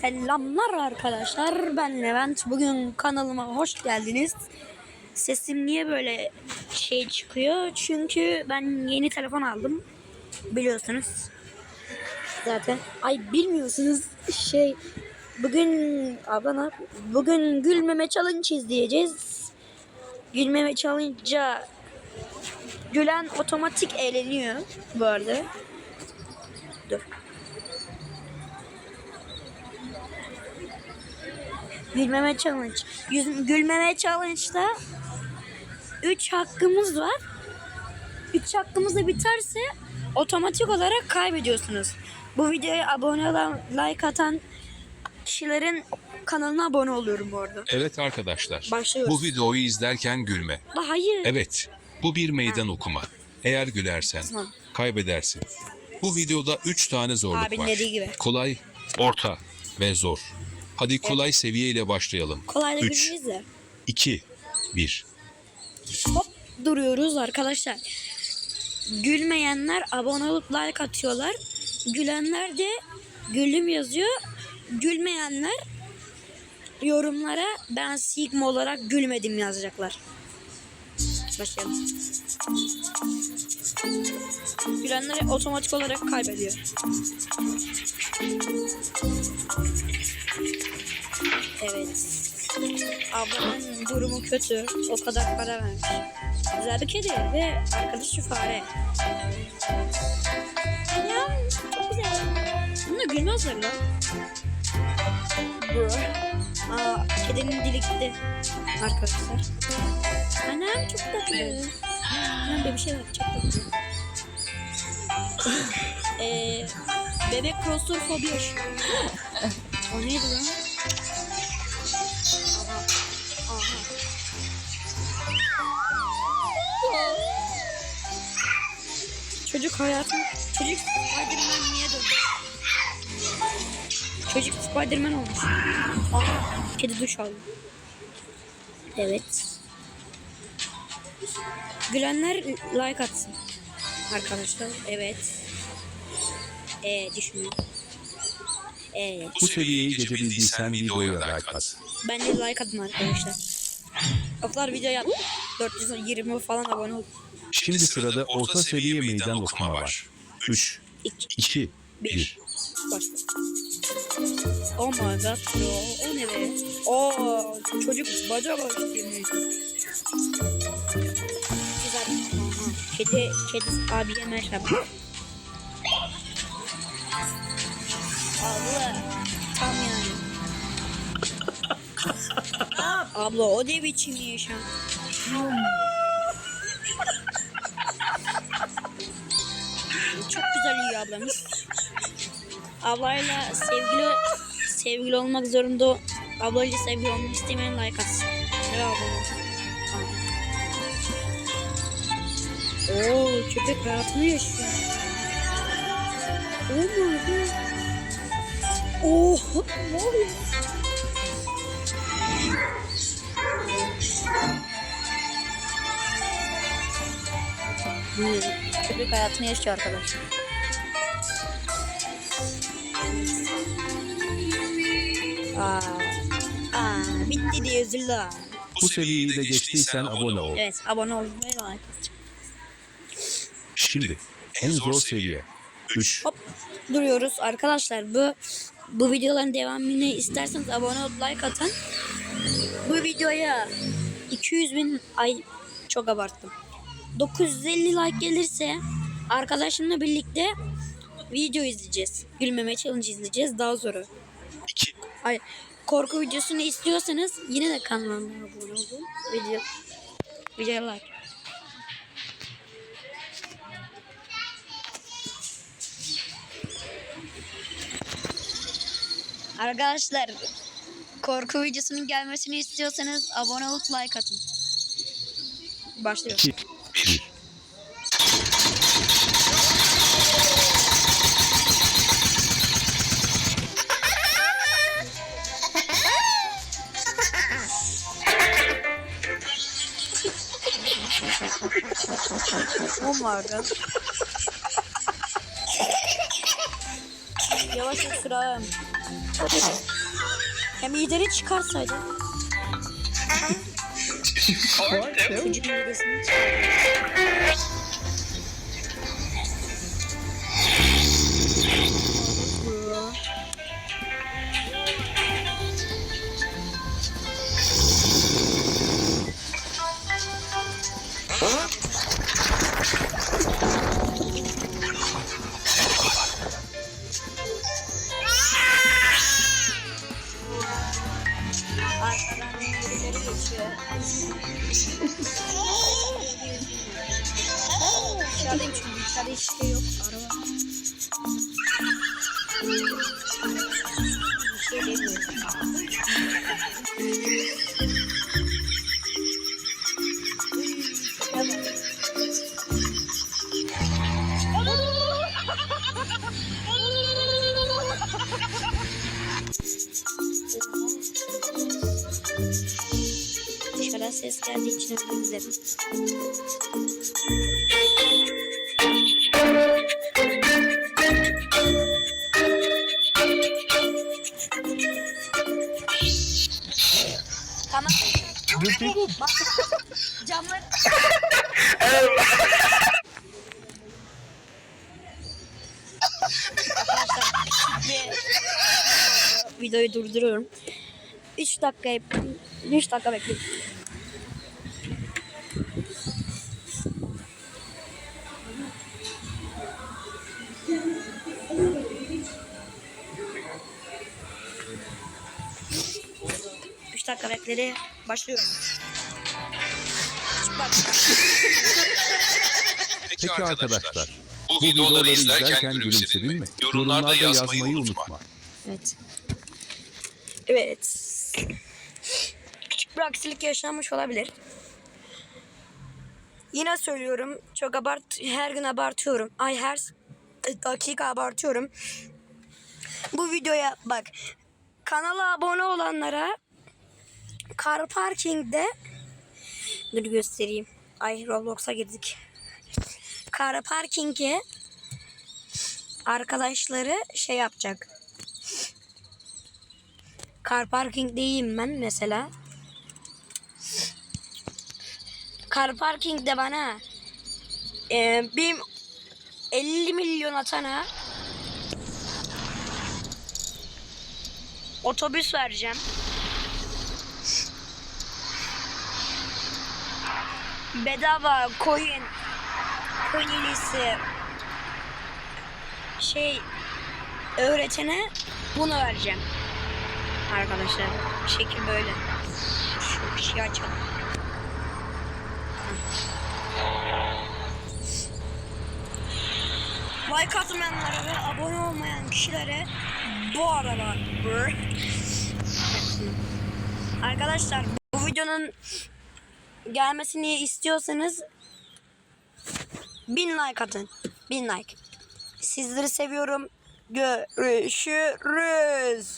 Selamlar arkadaşlar. Ben Levent. Bugün kanalıma hoş geldiniz. Sesim niye böyle şey çıkıyor? Çünkü ben yeni telefon aldım. Biliyorsunuz. Zaten. Ay bilmiyorsunuz. Şey bugün abla ne? Bugün gülmeme challenge izleyeceğiz. Gülmeme challenge'a gülen otomatik eğleniyor bu arada. Dur. Gülmeme challenge. Yüz, gülmeme challenge'da 3 hakkımız var. 3 hakkımız da biterse otomatik olarak kaybediyorsunuz. Bu videoya abone olan, like atan kişilerin kanalına abone oluyorum bu arada. Evet arkadaşlar. Başlıyoruz. Bu videoyu izlerken gülme. Da hayır. Evet. Bu bir meydan okuma. Eğer gülersen Tamam. kaybedersin. Bu videoda 3 tane zorluk Abinin var. gibi. Kolay, orta ve zor. Hadi kolay seviyeyle başlayalım. Kolay da 3, gülmeyiz de. 2, 1. Hop duruyoruz arkadaşlar. Gülmeyenler abone olup like atıyorlar. Gülenler de gülüm yazıyor. Gülmeyenler yorumlara ben Sigma olarak gülmedim yazacaklar. Başlayalım. Gülenler otomatik olarak kaybediyor. Evet. Ablamın durumu kötü. O kadar para vermiş. Güzel bir kedi ve arkadaşı fare. Ya çok güzel. Bunlar gülmezler lan. Bro. Aa, kedinin dili gitti. Arkadaşlar. Anam çok tatlı. Anam bir şey var çok tatlı. Eee bebek klostrofobi yaşıyor. O neydi lan? Çocuk hayatım. Çocuk Spiderman niye döndü? Çocuk Spiderman olmuş. Aha. Kedi duş aldı. Evet. Gülenler like atsın. Arkadaşlar evet. Ee düşünüyorum. Evet. Bu seviyeyi geçebildiysen videoya like at. Ben de like atın arkadaşlar. Oklar video yaptı. 420 falan abone oldu. Şimdi sırada orta seviye meydan okuma var. 3, 2, 2, 1. başla. Oh my god bro. O ne be? Oo çocuk baca baş yemiş. Güzel. Aha. Kedi, kedi abiye merhaba. Abla. Tam yani. Abla o ne biçim yaşam? Çok güzel yiyor ablamız. Ablayla sevgili sevgili olmak zorunda ablayla sevgili olmak istemeyen like atsın. Ne abla? Oo köpek hayatını yaşıyor. Oh my god. Oh ne oluyor? Hmm, köpek hayatını yaşıyor arkadaşlar. Aa, aa, bitti diye üzüldü. Bu seviyeyi de geçtiysen abone ol. Evet abone olmayı atacağım. Şimdi en zor seviye. 3, Hop duruyoruz arkadaşlar. Bu bu videoların devamını isterseniz abone olup like atın. Bu videoya 200 bin ay çok abarttım. 950 like gelirse arkadaşımla birlikte video izleyeceğiz. Gülmeme challenge izleyeceğiz. Daha zoru. 2, Ay, korku videosunu istiyorsanız yine de kanalıma abone olun. Video videoya Arkadaşlar korku videosunun gelmesini istiyorsanız abone olup like atın. Başlıyor. 2, 1. Mum vardı. Yavaş Yavaş ısırağım. Hem mideni çıkarsaydı. Çocuk midesini çıkar. Dışarıdayım çünkü dışarıda hiç şey yok. Araba. Dışarıda ses geldiği için özür dilerim. Tamam. Bak, Camlar. Arkadaşlar şimdi videoyu durduruyorum. 3 dakika 3 dakika bekleyin. Dakika bekledi. Başlıyor. Bak. Peki arkadaşlar, bu videoları izlerken gülümsedin mi? Yorumlarda yazmayı unutma. Evet. Evet. Küçük bir aksilik yaşanmış olabilir. Yine söylüyorum. Çok abart her gün abartıyorum. Ay her dakika abartıyorum. Bu videoya bak. Kanala abone olanlara Car Parking'de Dur göstereyim. Ay Roblox'a girdik. Car Parking'e arkadaşları şey yapacak. Car parking'deyim ben mesela. Car parking'de bana e, bir 50 milyon atana otobüs vereceğim. Bedava coin iyisi şey öğretene bunu vereceğim. Arkadaşlar şekil böyle. Şu şey açalım. Like atmayanlara ve abone olmayan kişilere bu araba. Arkadaşlar bu videonun gelmesini istiyorsanız bin like atın. Bin like. Sizleri seviyorum. Görüşürüz.